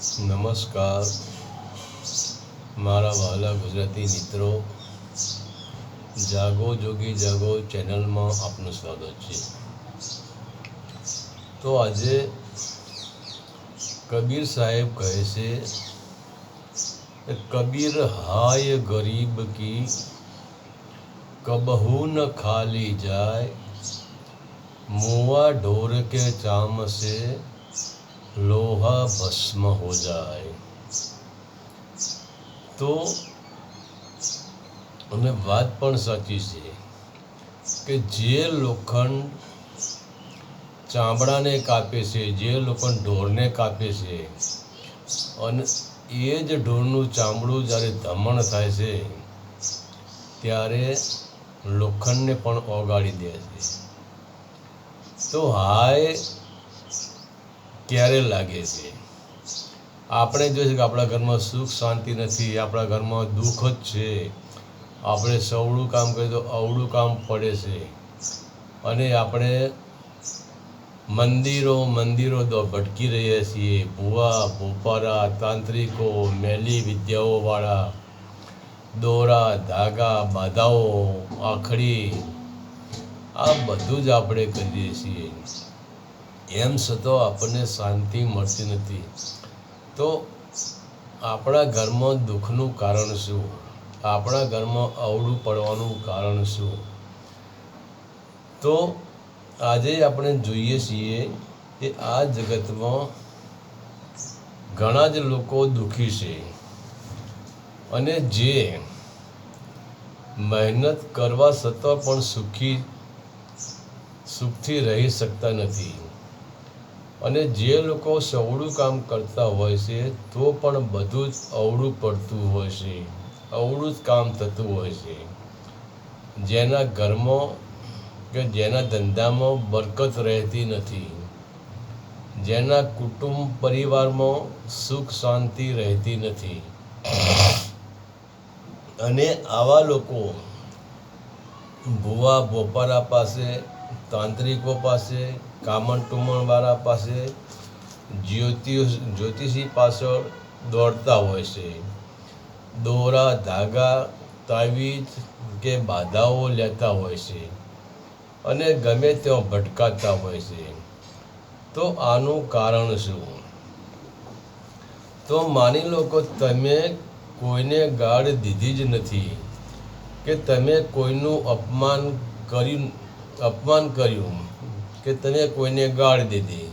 નમસ્કાર. મારા વહાલા ગુજરાતી મિત્રો, જાગો જોગી જાગો ચેનલમાં આપનું સ્વાગત છે. તો આજે કબીર સાહેબ કહે છે કબીર હાય ગરીબ કી, કબહુ ન ખાલી જાય, મુવા ઢોર કે ચામ સે લોહા ભસ્મ હો જાય તો અને વાત પણ સાચી છે કે જે લોખંડ ચામડાને કાપે છે જે લોખંડ ઢોરને કાપે છે અને એ જ ઢોરનું ચામડું જ્યારે ધમણ થાય છે ત્યારે લોખંડને પણ ઓગાળી દે છે તો હાય ક્યારે લાગે છે. આપણે જોઈએ કે આપણા ઘરમાં સુખ શાંતિ નથી, આપણા ઘરમાં દુઃખ જ છે. આપણે સવળું કામ કરીએ તો અવળું કામ પડે છે. અને આપણે મંદિરો મંદિરો તો ભટકી રહ્યા છીએ. ભુવા, ભોપારા, તાંત્રિકો, મેલી વિદ્યાઓવાળા, દોરા, ધાગા, બાધાઓ, આખડી, આ બધું જ આપણે કરીએ છીએ. એમ છતાં આપણને શાંતિ મળતી નથી. તો આપણા ઘરમાં દુઃખનું કારણ શું? આપણા ઘરમાં અવળું પડવાનું કારણ શું? તો આજે આપણે જોઈએ છીએ કે આ જગતમાં ઘણા જ લોકો દુઃખી છે અને જે મહેનત કરવા છતાં પણ સુખી, સુખથી રહી શકતા નથી. અને જે લોકો સવળું કામ કરતા હોય છે, તો પણ બધું જ અવળું પડતું હોય છે. અવળું જ કામ થતું હોય છે. જેના ઘરમાં કે જેના ધંધામાં બરકત રહેતી નથી. જેના કુટુંબ પરિવારમાં સુખ શાંતિ રહેતી નથી. અને આવા લોકો ભુવા બોપારા પાસે, તાંત્રિકો પાસે કામણ ટુમણવાળા પાસે જ્યોતિષ જ્યોતિષી પાછળ દોડતા હોય છે. દોરા, ધાગા તાવીજ કે બાધાઓ લેતા હોય છે અને ગમે ત્યાં ભટકાતા હોય છે. તો આનું કારણ શું? તો માની લો કે તમે કોઈને ગાળ દીધી જ નથી કે તમે કોઈનું અપમાન કર્યું અપમાન કર્યું. કે તમે કોઈને ગાળ દીધી?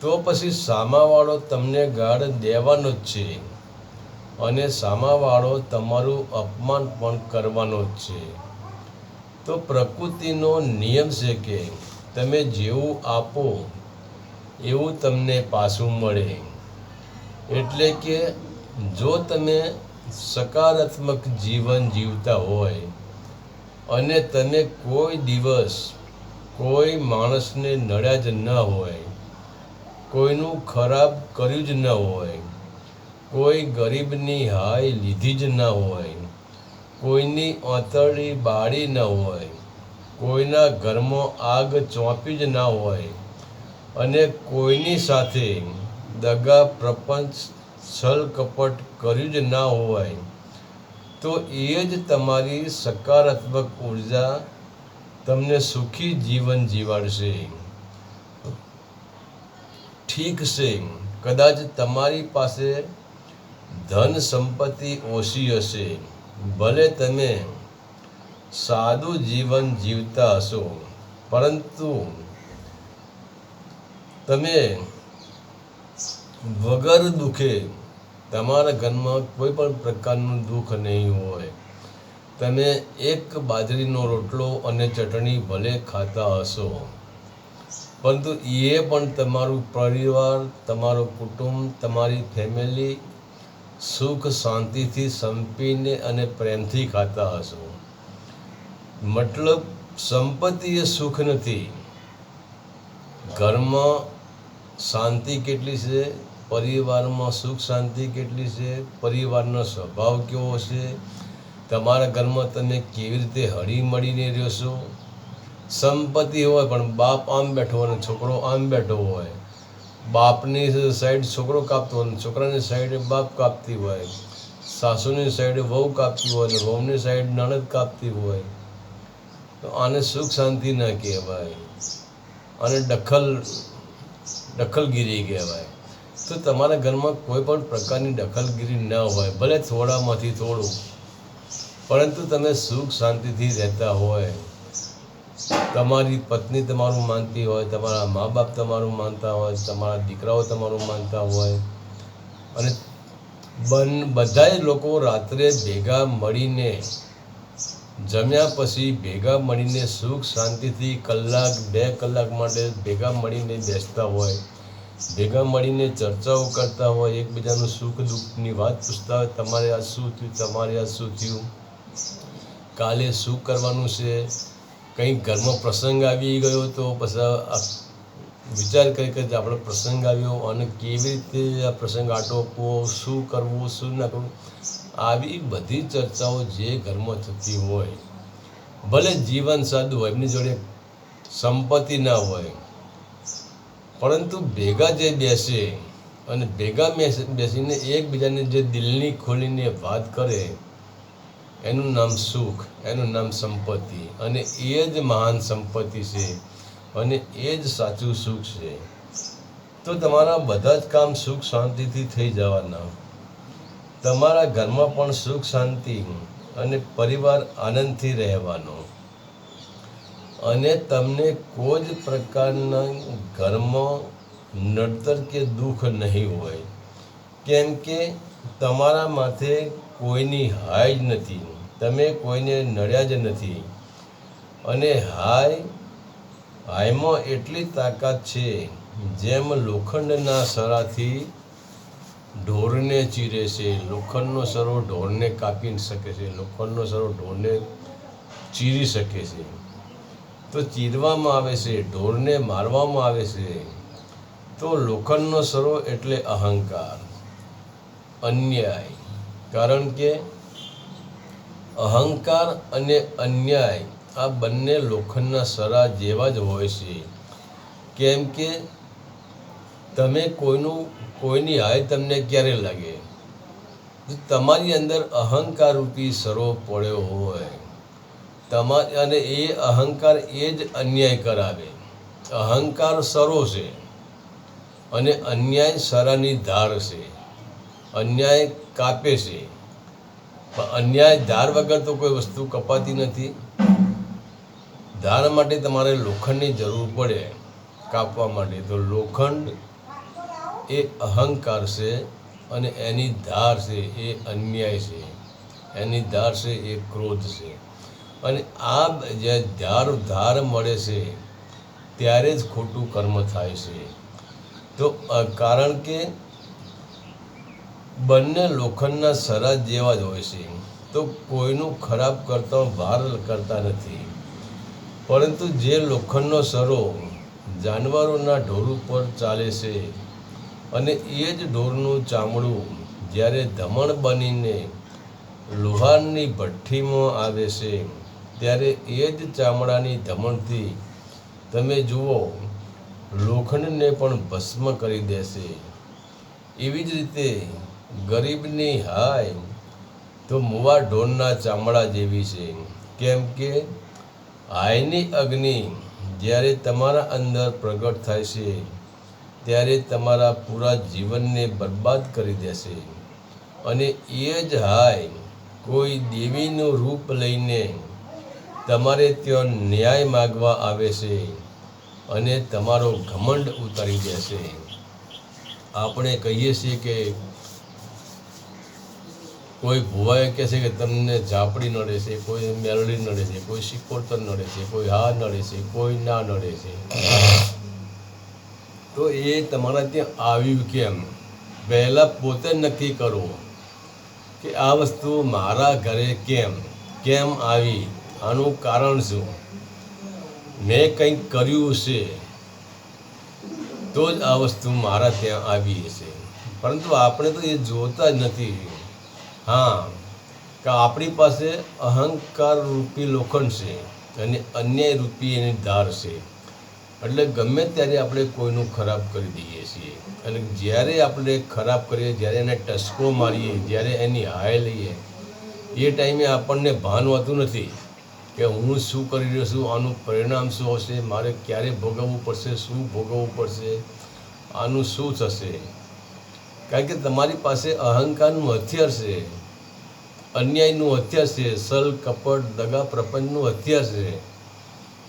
તો પછી સામાવાળો તમને ગાળ દેવાનો જ છે અને સામાવાળો તમારું અપમાન પણ કરવાનો જ છે. તો પ્રકૃતિનો નિયમ છે કે તમે જેવું આપો, એવું તમને પાછું મળે. એટલે કે જો તમે સકારાત્મક જીવન જીવતા હોય અને તમે કોઈ દિવસ કોઈ માણસને નડ્યા જ ન હોય, કોઈનું ખરાબ કર્યું જ ન હોય, કોઈ ગરીબની હાય લીધી જ ન હોય, કોઈની ઓતળી બાળી ન હોય, કોઈના ઘરમાં આગ ચોંપી જ ના હોય અને કોઈની સાથે દગા પ્રપંચ છલ કપટ કર્યું જ ના હોય, તો એ જ તમારી સકારાત્મક ઊર્જા તમને સુખી જીવન જીવાડશે. ઠીક છે. કદાચ તમારી પાસે ધન સંપત્તિ ઓછી હશે. ભલે તમે સાદું જીવન જીવતા હશો, પરંતુ તમે વગર દુઃખે તમારા ઘરમાં કોઈ પણ પ્રકારનું દુઃખ નહીં હોય. તમે એક બાજરીનો રોટલો અને ચટણી ભલે ખાતા હશો, પરંતુ એ પણ તમારું પરિવાર, તમારું કુટુંબ, તમારી ફેમિલી સુખ શાંતિથી સંપીને અને પ્રેમથી ખાતા હશો. મતલબ સંપત્તિ એ સુખ નથી. ઘરમાં શાંતિ કેટલી છે? પરિવારમાં સુખ શાંતિ કેટલી છે? પરિવારનો સ્વભાવ કેવો છે? તમારા ઘરમાં તમે કેવી રીતે હળી મળીને રહેશો? સંપત્તિ હોય, પણ બાપ આમ બેઠો હોય અને છોકરો આમ બેઠો હોય. બાપની સાઈડ છોકરો કાપતો હોય છોકરાની સાઈડે બાપ કાપતી હોય. સાસુની સાઈડે વહુ કાપતી હોય ને વહુની સાઈડ નણદ કાપતી હોય. તો આને સુખ શાંતિ ના કહેવાય. અને દખલ દખલગીરી કહેવાય. તો તમારા ઘરમાં કોઈ પણ પ્રકારની દખલગીરી ન હોય. ભલે થોડામાંથી થોડું. પરંતુ તમે સુખ શાંતિથી રહેતા હોય, તમારી પત્ની તમારું માનતી હોય, તમારા મા બાપ તમારું માનતા હોય, તમારા દીકરાઓ તમારું માનતા હોય, અને બન, બધાય લોકો રાત્રે ભેગા મળીને, જમ્યા પછી ભેગા મળીને સુખ શાંતિથી કલાક, બે કલાક માટે ભેગા મળીને બેસતા હોય, ભેગા મળીને ચર્ચાઓ કરતા હોય, એકબીજાનું સુખ દુઃખની વાત પૂછતા હોય, તમારે આ શું થયું, તમારે આ શું થયું? કાલે શું કરવાનું છે? કંઈક ઘરમાં પ્રસંગ આવી ગયો તો પછી વિચાર કરી કે આપણે પ્રસંગ આવ્યો અને કેવી રીતે આ પ્રસંગ આટોપવો, શું કરવું, શું ના કરવું? આવી બધી ચર્ચાઓ જે ઘરમાં થતી હોય, ભલે જીવન સાદું હોય, એમની જોડે સંપત્તિ ના હોય, પરંતુ ભેગા જે બેસે અને ભેગા બેસ- બેસીને એકબીજાને જે દિલની ખોલીને વાત કરે એનું નામ સુખ, એનું નામ સંપત્તિ. અને એ જ મહાન સંપત્તિ છે અને એ જ સાચું સુખ છે. તો તમારા બધા જ કામ સુખ શાંતિથી થઈ જવાના. તમારા ઘરમાં પણ સુખ શાંતિ અને પરિવાર આનંદથી રહેવાનો. અને તમને કોઈ જ પ્રકારના ઘરમાં નડતર કે દુઃખ નહીં હોય. કેમ કે તમારા માથે કોઈની હાય જ નથી. તમે કોઈને નડ્યા જ નથી. અને હાય, હાયમાં એટલી તાકાત છે, જેમ લોખંડના સરાથી ઢોરને ચીરે છે. લોખંડનો સરો ઢોરને કાપી શકે છે. લોખંડનો સરો ઢોરને ચીરી શકે છે. તો ચીરવામાં આવે છે, ઢોરને મારવામાં આવે છે. તો લોખંડનો સરો એટલે અહંકાર, અન્યાય. કારણ કે અહંકાર અને અન્યાય આ બંને લોખંડના સરા જેવા જ હોય છે. કેમ કે તમે કોઈનું, કોઈની હાય તમને ક્યારે લાગે? તમારી અંદર અહંકાર રૂપી સરો પડ્યો હોય, તમા, અને એ અહંકાર એ જ અન્યાય કરાવે. અહંકાર સરો છે અને અન્યાય સરાની ધાર છે. અન્યાય કાપે છે. અન્યાય ધાર વગર તો કોઈ વસ્તુ કપાતી નથી. ધાર માટે તમારે લોખંડની જરૂર પડે કાપવા માટે. તો લોખંડ એ અહંકાર છે અને એની ધાર છે એ અન્યાય છે. એની ધાર છે એ ક્રોધ છે. અને આ જે ધાર ધાર મળે છે ત્યારે જ ખોટું કર્મ થાય છે. તો કારણ કે બંને લોખંડના સરા જેવા જ હોય છે. તો કોઈનું ખરાબ કરતા ભાર કરતા નથી. પરંતુ જે લોખંડનો સરો જાનવરોના ઢોર ઉપર ચાલે છે અને એ જ ઢોરનું ચામડું જ્યારે ધમણ બનીને લોહારની ભઠ્ઠીમાં આવે છે, ત્યારે એ જ ચામડાની ધમણથી તમે જુઓ, લોખંડને પણ ભસ્મ કરી દેશે. એવી જ રીતે ગરીબની હાય, તો મુવા ઢોરના ચામડા જેવી છે. કેમ કે હાયની અગ્નિ જ્યારે તમારા અંદર પ્રગટ થાય છે, ત્યારે તમારા પૂરા જીવનને બરબાદ કરી દેશે અને એ જ હાય, કોઈ દેવીનું રૂપ લઈને તમારે ત્યાં ન્યાય માગવા આવે છે અને તમારો ઘમંડ ઉતારી દેશે આપણે કહીએ છીએ કે કોઈ ભુવાએ કહે છે કે તમને ઝાપડી નડે છે, કોઈ મેલડી નડે છે, કોઈ શિકોતર નડે છે, કોઈ હા નડે છે, કોઈ ના નડે છે. તો એ તમારા ત્યાં આવ્યું કેમ? પહેલાં પોતે નક્કી કરો કે આ વસ્તુ મારા ઘરે કેમ? કેમ આવી? આનું કારણ શું? મેં કંઈક કર્યું છે, તો જ આ વસ્તુ મારા ત્યાં આવી હશે. પરંતુ આપણે તો એ જોતા જ નથી. હા, કે આપણી પાસે અહંકાર રૂપી લોખંડ છે અને અન્યાય રૂપી એની ધાર છે. એટલે ગમે ત્યારે આપણે કોઈનું ખરાબ કરી દઈએ છીએ અને જ્યારે આપણે ખરાબ કરીએ, જ્યારે એને ટસકો મારીએ, જ્યારે એની હાય લઈએ, એ ટાઈમે આપણને ભાન હોતું નથી કે હું શું કરી રહ્યો છું, આનું પરિણામ શું હશે, મારે ક્યારે ભોગવવું પડશે, શું ભોગવવું પડશે, આનું શું થશે. કારણ કે તમારી પાસે અહંકારનું હથિયાર છે, અન્યાયનું હથિયાર છે, સલ, કપટ, દગા, પ્રપંચનું હથિયાર છે,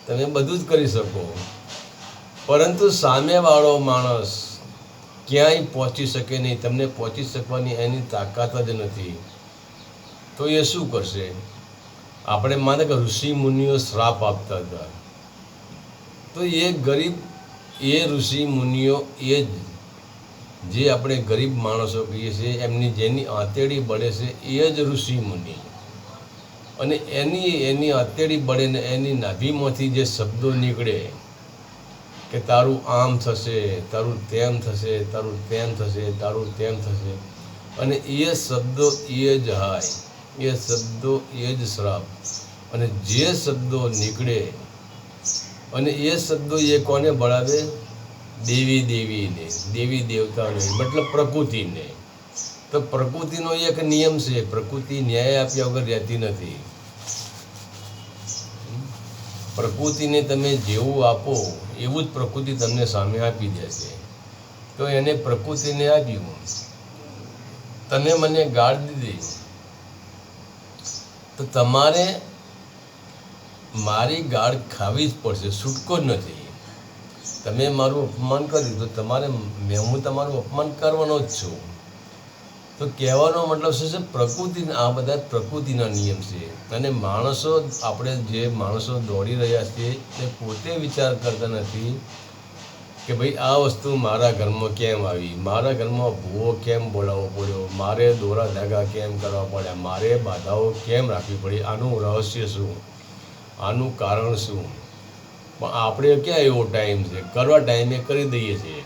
તમે બધું જ કરી શકો. પરંતુ સામેવાળો માણસ ક્યાંય પહોંચી શકે નહીં, તમને પહોંચી શકવાની એની તાકાત જ નથી. તો એ શું કરશે? આપણે માને કે ઋષિ મુનિઓ શ્રાપ આપતા હતા. તો એ ગરીબ, એ ઋષિ મુનિઓ એ જ જે આપણે ગરીબ માણસો કહીએ છીએ, એમની જેની આંતેડી બળે છે એ જ ઋષિ મુનિ. અને એની એની આંતેડી બળે ને એની નાભીમાંથી જે શબ્દો નીકળે કે તારું આમ થશે, તારું તેમ થશે, તારું તેમ થશે, તારું તેમ થશે, અને એ શબ્દો એ જ હાય, એ શબ્દો એ જ શ્રાપ. અને જે શબ્દો નીકળે, અને એ શબ્દો એ કોને ભળાવે દેવી દેવીને દેવી દેવતાને મતલબ પ્રકૃતિને. તો પ્રકૃતિનો એક નિયમ છે, પ્રકૃતિ ન્યાય આપ્યા વગર રહેતી નથી. પ્રકૃતિને તમે જેવું આપો, એવું જ પ્રકૃતિ તમને સામે આપી દેશે તો એને પ્રકૃતિને આપ્યું. તમે મને ગાળ દીધી. તો તમારે મારી ગાળ ખાવી જ પડશે, છૂટકો જ નથી. તમે મારું અપમાન કર્યું, તો તમારે મેં હું તમારું અપમાન કરવાનો જ છું. તો કહેવાનો મતલબ શું છે? પ્રકૃતિ, આ બધા પ્રકૃતિના નિયમ છે. અને માણસો, આપણે જે માણસો દોડી રહ્યા છીએ, તે પોતે વિચાર કરતા નથી કે ભાઈ આ વસ્તુ મારા ઘરમાં કેમ આવી? મારા ઘરમાં ભૂવો કેમ બોલાવવો પડ્યો? મારે દોરા ધાગા કેમ કરવા પડ્યા? મારે બાધાઓ કેમ રાખવી પડી? આનું રહસ્ય શું? આનું કારણ શું? પણ આપણે ક્યાં એવો ટાઈમ છે? કરવા ટાઈમે કરી દઈએ છીએ.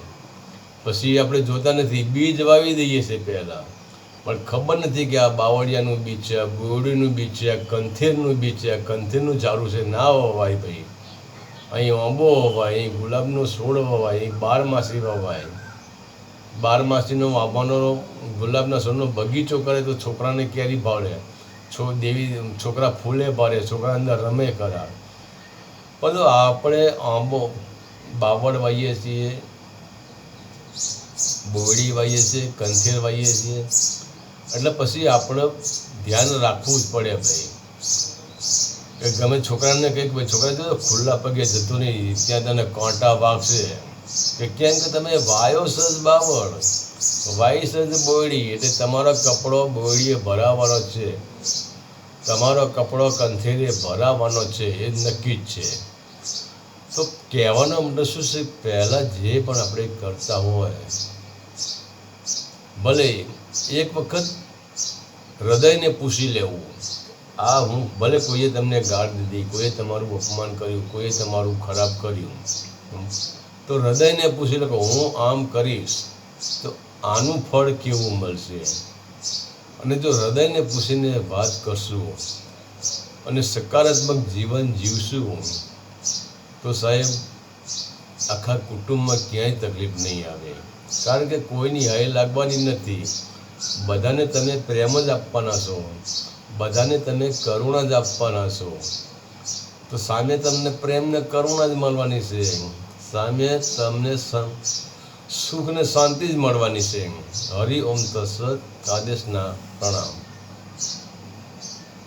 પછી આપણે જોતા નથી, બીજ વાવી દઈએ છીએ પહેલાં. પણ ખબર નથી કે આ બાવળિયાનું બીજ છે બોરડીનું બીજ છે કંથેરનું બીજ છે કંથેરનું ઝાડું છે, ના વવાય ભાઈ. અહીં આંબો વવાય, અહીં ગુલાબનો છોડ વવાય, અહીં બારમાસી વવાય. બારમાસીનો વાવવાનો ગુલાબના છોડનો બગીચો કરે તો છોકરાને કેરી ભાવે છો દેવી, છોકરા ફૂલે ભરે છોકરા અંદર રમે કરા પરંતુ આપણે આંબો બાવળ વાવીએ છીએ બોરડી વાવીએ છીએ કંથેર વાવીએ છીએ. એટલે પછી આપણે ધ્યાન રાખવું જ પડે ભાઈ. કે ગમે છોકરાને કંઈક ભાઈ, છોકરા, જો ખુલ્લા પગે જતો નહીં, ત્યાં તને કાંટા વાગશે. કે કેમ કે તમે વાયો સજ બાવળ. વાઈ સજ બોયડી એટલે તમારો કપડો બોયડીએ ભરાવાનો છે. તમારો કપડો કંથેરીએ ભરાવાનો છે એ નક્કી જ છે. તો કહેવાનો મતલબ શું છે? પહેલાં જે પણ આપણે કરતા હોય, ભલે એક વખત હૃદયને પૂછી લેવું, આ હું, ભલે કોઈએ તમને ગાળ દીધી, કોઈએ તમારું અપમાન કર્યું, કોઈએ તમારું ખરાબ કર્યું. તો હૃદયને પૂછી લો કે હું આમ કરીશ, તો આનું ફળ કેવું મળશે? અને જો હૃદયને પૂછીને વાત કરશું અને સકારાત્મક જીવન જીવશું, તો સાહેબ, આખા કુટુંબમાં ક્યાંય તકલીફ નહીં આવે. કારણ કે કોઈની હાય લાગવાની નથી. બધાને તમે પ્રેમ જ આપવાના છો. બધાને તમે કરુણા જ આપવાના છો. તો સામે તમને પ્રેમ ને કરુણા જ મળવાની છે. સામે તમને સુખ ને શાંતિ જ મળવાની છે. હરિ ઓમ તત્સત આદેશના પ્રણામ